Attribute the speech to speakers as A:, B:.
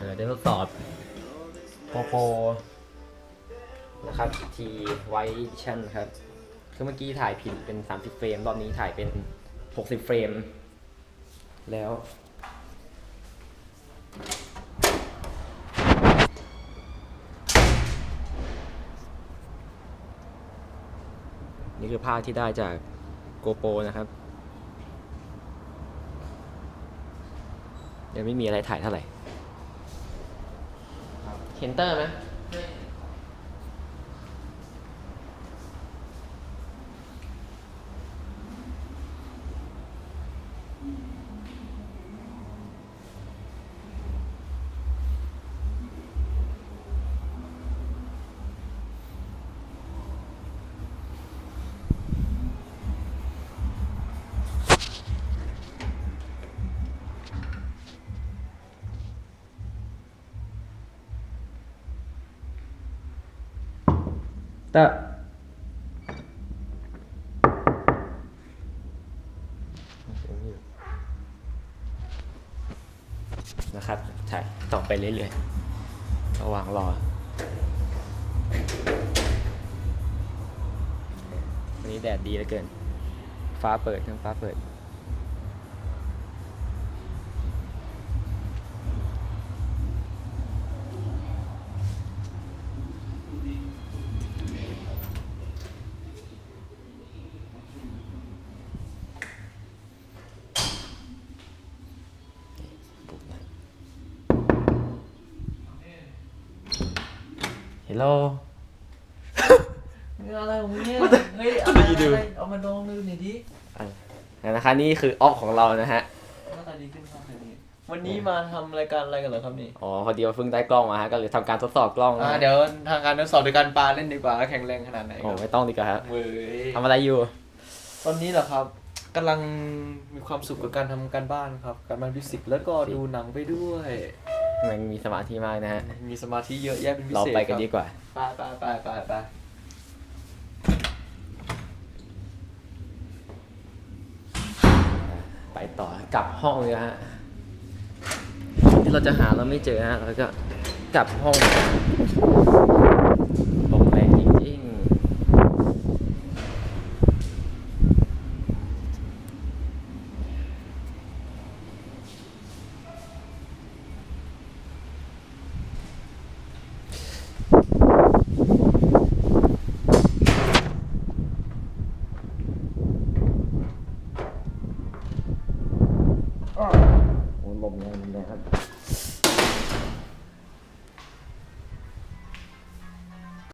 A: เออได้ทดสอบ โปโปนะครับ T White Edition ครับ คือเมื่อกี้ถ่ายผิดเป็น 30 เฟรม รอบนี้ถ่ายเป็น 60 เฟรม แล้ว นี่คือภาพที่ได้จากโกโปนะครับ ยังไม่มีอะไรถ่ายเท่าไหร่ เห็นเตอร์ไหม ตอร์นะครับถ่ายต่อไปเรื่อยๆ ระหว่างรอวันนี้แดดดีเหลือเกิน ฟ้าเปิดทั้งฟ้าเปิด ฮลโล
B: มึงอะไรของมึงเนี่ยเฮ้ย
A: จะ
B: อะไร
A: ไปดู
B: อะไรเอามาลองดูหน่อยดิ
A: นะคะนี่คือออฟของเรานะฮะ
B: หน้าตาดีขึ้นมากเลยนี่วันนี้มาทำรายการอะไรกันเหรอครับนี่
A: อ๋อพอดีว่าเพิ่งได้กล้องมาฮะก็เลยทำการทดสอบกล้องนะ
B: อ่า
A: ฮะ
B: เดี๋ยวทางการทดสอบโดยการปาเล่นดีกว่าว่าแข็งแรงขนาดไหนค
A: โอ้
B: รับ
A: ไม่ต้องดีกว่าฮะ
B: เว้ย
A: ทำอะไรอยู่
B: ตอนนี้เหรอครับกำลังมีความสุขกับการทำการบ้านครับ การบ้านฟิสิกส์แล้วก็ดูหนังไปด้วย
A: มันมีสมาธิมากนะฮะ
B: มีสมาธิเยอะแยะเป็นพิ
A: เรา
B: เศษ
A: ไปกันดี
B: ครับ
A: กว่า
B: ไปไปไปไปไป
A: ไปต่อกลับห้องเลยฮะ ที่เราจะหาเราไม่เจอฮะ แล้วก็กลับห้องลมแรงจริงๆ โอ้ลมแรงจริงครับ